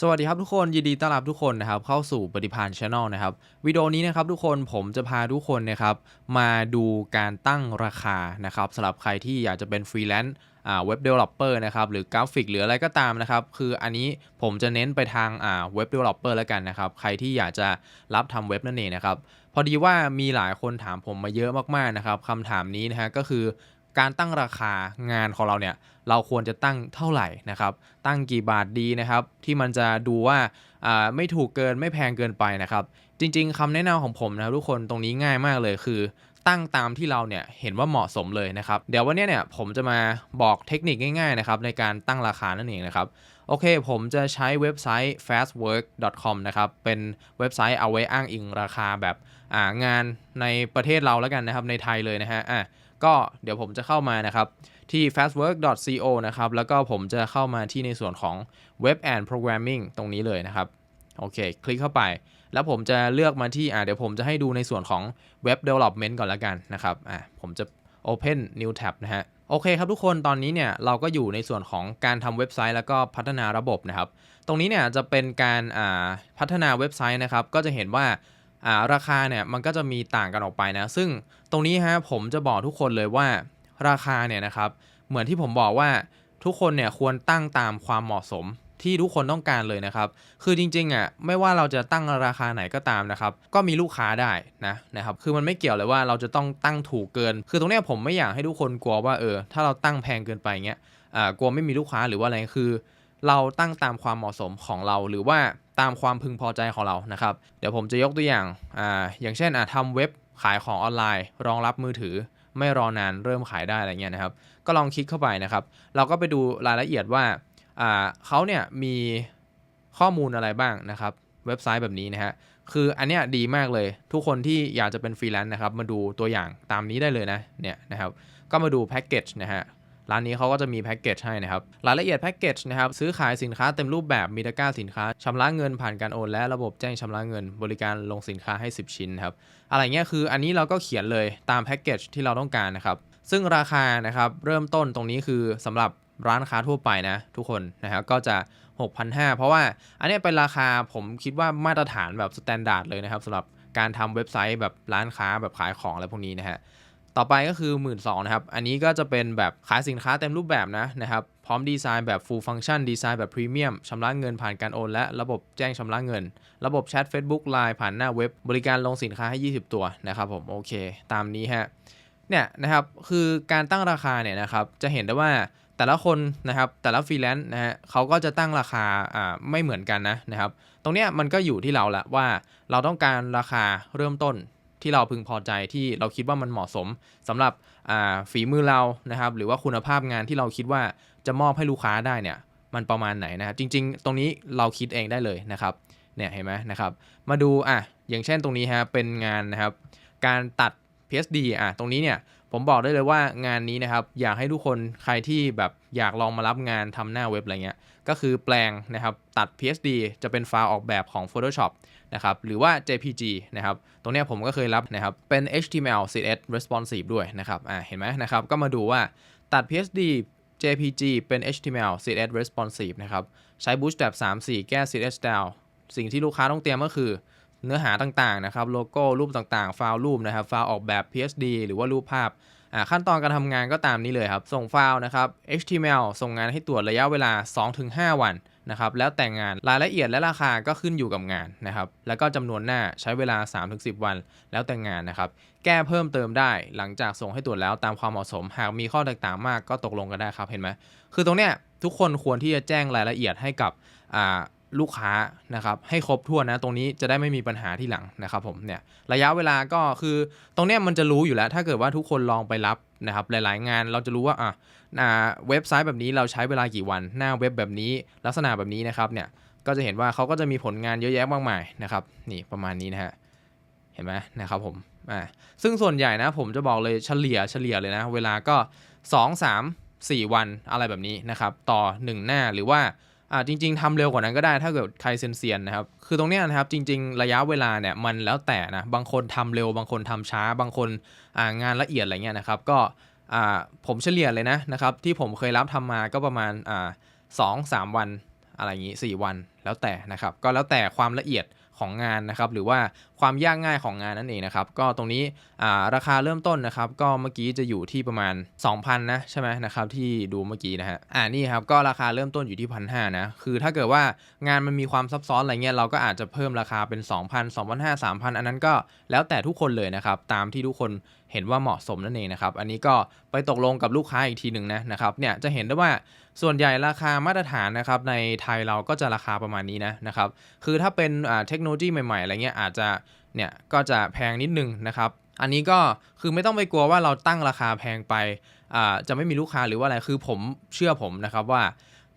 สวัสดีครับทุกคนยินดีต้อนรับทุกคนนะครับเข้าสู่ปฏิพานช n แนลนะครับวิดีโอนี้นะครับทุกคนผมจะพาทุกคนนะครับมาดูการตั้งราคานะครับสำหรับใครที่อยากจะเป็นฟรีแลนซ์อ่าเว็บเดเวลลอปเปอร์นะครับหรือกราฟิกหรืออะไรก็ตามนะครับคืออันนี้ผมจะเน้นไปทางอ่าเว็บเดเวลลอปเปอร์แล้วกันนะครับใครที่อยากจะรับทำเว็บนั่นเองนะครับพอดีว่ามีหลายคนถามผมมาเยอะมากๆนะครับคำถามนี้นะฮะก็คือ การตั้งราคางานของเราเนี่ยเราควรจะตั้งเท่าไหร่นะครับ ตั้งกี่บาทดีนะครับ ที่มันจะดูว่าไม่ถูกเกินไม่แพงเกินไปนะครับ จริง ๆคำแนะนำของผมนะครับทุกคนตรงนี้ง่ายมากเลยคือ ตั้งตามที่เราเนี่ยเห็นว่าเหมาะสมเลยนะครับ เดี๋ยววันนี้เนี่ยผมจะมาบอกเทคนิคง่ายๆนะครับในการตั้งราคานั่นเองนะครับโอเค ผมจะใช้เว็บไซต์ fastwork.com นะครับ เป็นเว็บไซต์เอาไว้อ้างอิงราคาแบบงานในประเทศเราแล้วกันนะครับ ในไทยเลยนะฮะอะ ก็เดี๋ยวผมจะเข้ามานะครับ ที่ fastwork.co นะครับ แล้วก็ผมจะเข้ามาที่ในส่วนของ web and programming ตรงนี้เลยนะครับ โอเค คลิกเข้าไป แล้วผมจะเลือกมาที่ อ่าเดี๋ยวผมจะให้ดูในส่วนของ web development ก่อนละกันนะครับ อ่าผมจะ open new tab นะฮะโอเคครับทุกคนตอนนี้เนี่ยเราก็อยู่ในส่วนของการทำเว็บไซต์ แล้วก็พัฒนาระบบนะครับ ตรงนี้เนี่ยจะเป็นการอ่าพัฒนาเว็บไซต์นะครับ ก็จะเห็นว่าอ่า ราคาเนี่ยมันก็จะมีต่างกันออกไปนะ ซึ่งตรงนี้ฮะผมจะบอกทุกคนเลยว่าราคาเนี่ยนะครับ เหมือนที่ผมบอกว่าทุกคนเนี่ยควรตั้งตามความเหมาะสมที่ทุกคนต้องการเลยนะครับ คือจริงๆอะไม่ว่าเราจะตั้งราคาไหนก็ตามนะครับ ก็มีลูกค้าได้นะนะครับ คือมันไม่เกี่ยวเลยว่าเราจะต้องตั้งถูกเกิน คือตรงนี้ผมไม่อยากให้ทุกคนกลัวว่าเออถ้าเราตั้งแพงเกินไปเงี้ยอ่ากลัวไม่มีลูกค้าหรือว่าอะไรคือ เราตั้งตามความเหมาะสมของเราหรือว่า ตามความพึงพอใจของเรานะครับ เดี๋ยวผมจะยกตัวอย่างอ่าอย่างเช่นอะทำเว็บขายของออนไลน์ รองรับมือถือ ไม่รอนานเริ่มขายได้อะไรเงี้ยนะครับ ก็ลองคลิกเข้าไปนะครับ เราก็ไปดูรายละเอียดว่าอ่าเขาเนี่ยมีข้อมูลอะไรบ้างนะครับเว็บไซต์แบบนี้นะฮะ คืออันเนี้ยดีมากเลย ทุกคนที่อยากจะเป็นฟรีแลนซ์นะครับ มาดูตัวอย่างตามนี้ได้เลยนะ เนี่ยนะครับ ก็มาดูแพ็กเกจนะฮะ ร้านนี้เขาก็จะมีแพ็กเกจให้นะครับ รายละเอียดแพ็กเกจนะครับ ซื้อขายสินค้าเต็มรูปแบบ มีตะกร้าสินค้าชำระเงินผ่านการโอน และระบบแจ้งชำระเงิน บริการลงสินค้าให้ 10 ชิ้นครับ อะไรเงี้ยคืออันนี้เราก็เขียนเลยตามแพ็กเกจที่เราต้องการนะครับ ซึ่งราคานะครับเริ่มต้นตรงนี้คือสำหรับร้านค้าทั่วไปนะทุกคนนะครับก็จะ6,500 เพราะว่าอันนี้เป็นราคาผมคิดว่ามาตรฐานแบบสแตนดาร์ดเลยนะครับสำหรับการทำเว็บไซต์แบบร้านค้าแบบขายของอะไรพวกนี้นะฮะ ต่อไปก็คือ 1 2ื่นนะครับ อันนี้ก็จะเป็นแบบขายสินค้าเต็มรูปแบบนะนะครับ พร้อมดีไซน์แบบ full function ดีไซน์แบบพรีเมียมชำระเงินผ่านการโอน และระบบแจ้งชำระเงิน ระบบแชท Facebook Line ผ่านหน้าเว็บบริการลงสินค้าให้ 20 ตัวนะครับผมโอเค ตามนี้ฮะเนี่ยนะครับคือการตั้งราคาเนี่ยนะครับจะเห็นได้ว่าแต่ละคนนะครับแต่ละฟรีแลนซ์นะฮะเขาก็จะตั้งราคาอ่าไม่เหมือนกันนะนะครับ ตรงเนี้ยมันก็อยู่ที่เราละว่าเราต้องการราคาเริ่มต้น ที่เราพึงพอใจที่เราคิดว่ามันเหมาะสมสำหรับฝีมือเรานะครับ หรือว่าคุณภาพงานที่เราคิดว่าจะมอบให้ลูกค้าได้เนี่ย มันประมาณไหนนะครับ จริง ๆ ตรงนี้เราคิดเองได้เลยนะครับ เนี่ยเห็นไหมนะครับ มาดูอะอย่างเช่นตรงนี้ฮะเป็นงานนะครับ การตัด PSD อะตรงนี้เนี่ยผมบอกได้เลยว่างานนี้นะครับอยากให้ทุกคนใครที่แบบอยากลองมารับงานทำหน้าเว็บอะไรเงี้ยก็คือแปลงนะครับตัด PSD จะเป็นไฟล์ออกแบบของ Photoshop นะครับหรือว่า JPG นะครับตรงนี้ผมก็เคยรับนะครับเป็น HTML CSS responsive ด้วยนะครับอ่าเห็นไหมนะครับก็มาดูว่าตัด PSD JPG เป็น HTML CSS responsive นะครับใช้ Bootstrap 3.4 แก้ CSS style สิ่งที่ลูกค้าต้องเตรียมก็คือเนื้อหาต่างๆนะครับโลโก้รูปต่างๆ ไฟล์รูปนะครับไฟล์ออกแบบ PSD หรือว่ารูปภาพอ่าขั้นตอนการทำงานก็ตามนี้เลยครับ ส่งไฟล์นะครับ HTML ส่งงานให้ตรวจระยะเวลา 2-5 วัน นะครับแล้วแต่งงานรายละเอียดและราคาก็ขึ้นอยู่กับงานนะครับแล้วก็จำนวนหน้าใช้เวลา 3-10 วัน แล้วแต่งานนะครับแก้เพิ่มเติมได้หลังจากส่งให้ตรวจแล้วตามความเหมาะสม หากมีข้อแตกต่างมากก็ตกลงกันได้ครับเห็นไหมคือตรงเนี้ยทุกคนควรที่จะแจ้งรายละเอียดให้กับ ลูกค้านะครับให้ครบถ้วนนะ ตรงนี้จะได้ไม่มีปัญหาที่หลังนะครับผมเนี่ยระยะเวลาก็คือตรงเนี้ยมันจะรู้อยู่แล้ว ถ้าเกิดว่าทุกคนลองไปรับนะครับหลาย ๆ งานเราจะรู้ว่าอะอ่าเว็บไซต์แบบนี้เราใช้เวลากี่วัน หน้าเว็บแบบนี้ลักษณะแบบนี้นะครับเนี่ยก็จะเห็นว่าเขาก็จะมีผลงานเยอะแยะมากมายนะครับนี่ประมาณนี้นะฮะเห็นไหมนะครับผมอ่าซึ่งส่วนใหญ่นะผมจะบอกเลยเฉลี่ยเฉลี่ยเลยนะ เวลาก็ 2 3 4 วันอะไรแบบนี้นะครับต่อ 1 หน้าหรือว่า อ่าจริง ๆทำเร็วกว่านั้นก็ได้ถ้าเกิดใครเซียนๆนะครับ คือตรงเนี้ยนะครับจริง ๆ ระยะเวลาเนี่ยมันแล้วแต่นะบางคนทำเร็วบางคนทำช้า บางคนอ่างานละเอียดอะไรเงี้ยนะครับ ก็อ่าผมเฉลี่ยเลยนะนะครับที่ผมเคยรับทำมาก็ประมาณอ่าสองสามวันอะไรอย่างงี้4วันแล้วแต่นะครับ ก็แล้วแต่ความละเอียด ของงานนะครับหรือว่าความยากง่ายของงานนั่นเองนะครับก็ตรงนี้ราคาเริ่มต้นนะครับก็เมื่อกี้จะอยู่ที่ประมาณ 2,000นะใช่ไหมนะครับที่ดูเมื่อกี้นะฮะอ่านี่ครับก็ราคาเริ่มต้นอยู่ที่พันหนะคือถ้าเกิดว่างานมันมีความซับซ้อนอะไรเงี้ยเราก็อาจจะเพิ่มราคาเป็น 2,000 2,500 3,000 อันนั้นก็แล้วแต่ทุกคนเลยนะครับตามที่ทุกคนเห็นว่าเหมาะสมนั่นเองนะครับอันนี้ก็ไปตกลงกับลูกค้าอีกทีหนึ่งนะนะครับเนี่ยจะเห็นได้ว่า ส่วนใหญ่ราคามาตรฐานนะครับในไทยเราก็จะราคาประมาณนี้นะนะครับ คือถ้าเป็นเทคโนโลยีใหม่ๆอะไรเงี้ยอาจจะเนี่ยก็จะแพงนิดนึงนะครับ อันนี้ก็คือไม่ต้องไปกลัวว่าเราตั้งราคาแพงไปอ่าจะไม่มีลูกค้าหรือว่าอะไรคือผมเชื่อผมนะครับว่า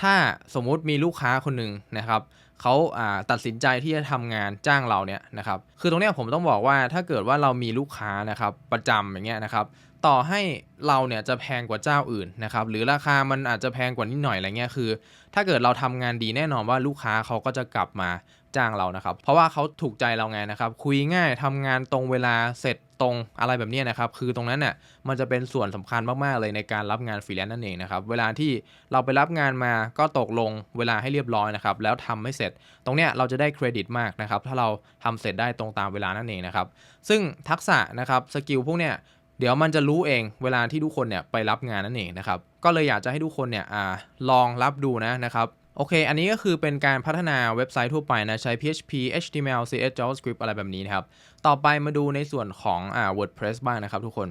ถ้าสมมุติมีลูกค้าคนหนึ่งนะครับเขาอ่าตัดสินใจที่จะทำงานจ้างเราเนี่ยนะครับ คือตรงเนี้ยผมต้องบอกว่าถ้าเกิดว่าเรามีลูกค้านะครับประจำอย่างเงี้ยนะครับ ต่อให้เราเนี่ยจะแพงกว่าเจ้าอื่นนะครับหรือราคามันอาจจะแพงกว่านิดหน่อยอะไรเงี้ยคือ ถ้าเกิดเราทำงานดีแน่นอนว่าลูกค้าเขาก็จะกลับมาจ้างเรานะครับ เพราะว่าเขาถูกใจเราไงนะครับ คุยง่ายทำงานตรงเวลาเสร็จตรงอะไรแบบนี้นะครับ คือตรงนั้นเนี่ยมันจะเป็นส่วนสำคัญมาก ๆ เลยในการรับงานฟรีแลนซ์นั่นเองนะครับ เวลาที่เราไปรับงานมาก็ตกลงเวลาให้เรียบร้อยนะครับ แล้วทำไม่เสร็จ ตรงเนี้ยเราจะได้เครดิตมากนะครับ ถ้าเราทำเสร็จได้ตรงตามเวลานั่นเองนะครับ ซึ่งทักษะนะครับสกิลพวกเนี้ย เดี๋ยวมันจะรู้เองเวลาที่ทุกคนเนี่ยไปรับงานนั่นเองนะครับ ก็เลยอยากจะให้ทุกคนเนี่ยอาลองรับดูนะนะครับโอเค อันนี้ก็คือเป็นการพัฒนาเว็บไซต์ทั่วไปนะ ใช้ PHP HTML CSS JavaScript อะไรแบบนี้นะครับ ต่อไปมาดูในส่วนของอ่า WordPress บ้างนะครับทุกคน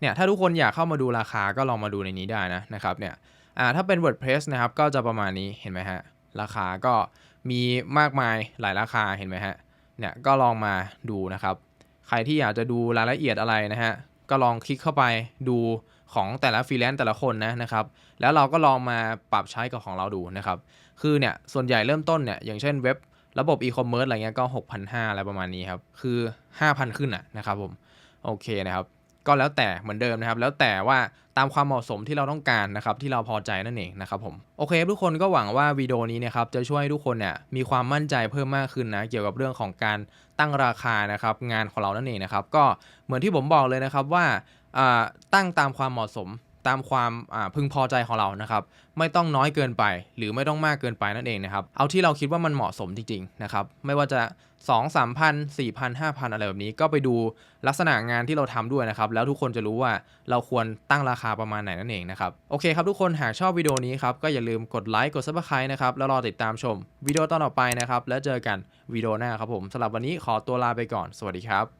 เนี่ยถ้าทุกคนอยากเข้ามาดูราคาก็ลองมาดูในนี้ได้นะนะครับเนี่ยอ่าถ้าเป็น WordPress นะครับก็จะประมาณนี้เห็นไหมฮะ ราคาก็มีมากมายหลายราคาเห็นไหมฮะ เนี่ยก็ลองมาดูนะครับ ใครที่อยากจะดูรายละเอียดอะไรนะฮะ ก็ลองคลิกเข้าไปดูของแต่ละฟรีแลนซ์แต่ละคนนะนะครับ แล้วเราก็ลองมาปรับใช้กับของเราดูนะครับ คือเนี่ยส่วนใหญ่เริ่มต้นเนี่ยอย่างเช่นเว็บระบบอีคอมเมิร์ซอะไรเงี้ยก็ 6,500อะไรประมาณนี้ครับ คือ 5,000 ขึ้นอะนะครับผม โอเคนะครับ ก็แล้วแต่เหมือนเดิมนะครับ แล้วแต่ว่าตามความเหมาะสมที่เราต้องการนะครับที่เราพอใจนั่นเองนะครับผมโอเคทุกคนก็หวังว่าวิดีโอนี้นะครับจะช่วยให้ทุกคนเนี่ยมีความมั่นใจเพิ่มมากขึ้นนะเกี่ยวกับเรื่องของการตั้งราคานะครับงานของเรานั่นเองนะครับก็เหมือนที่ผมบอกเลยนะครับว่าตั้งตามความเหมาะสม ตามความพึงพอใจของเรานะครับ ไม่ต้องน้อยเกินไป หรือไม่ต้องมากเกินไปนั่นเองนะครับ เอาที่เราคิดว่ามันเหมาะสมจริงๆนะครับ ไม่ว่าจะ2 3 0 0 0 4 0 0 0 5,000 อะไรแบบนี้ ก็ไปดูลักษณะงานที่เราทำด้วยนะครับ แล้วทุกคนจะรู้ว่าเราควรตั้งราคาประมาณไหนนั่นเองนะครับ โอเคครับทุกคน หากชอบวิดีโอนี้ครับ ก็อย่าลืมกดไลค์ กด subscribe นะครับ แล้วรอติดตามชมวิดีโอตอนต่อไปนะครับ แล้วเจอกันวิดีโอหน้าครับผมสำหรับวันนี้ขอตัวลาไปก่อน สวัสดีครับ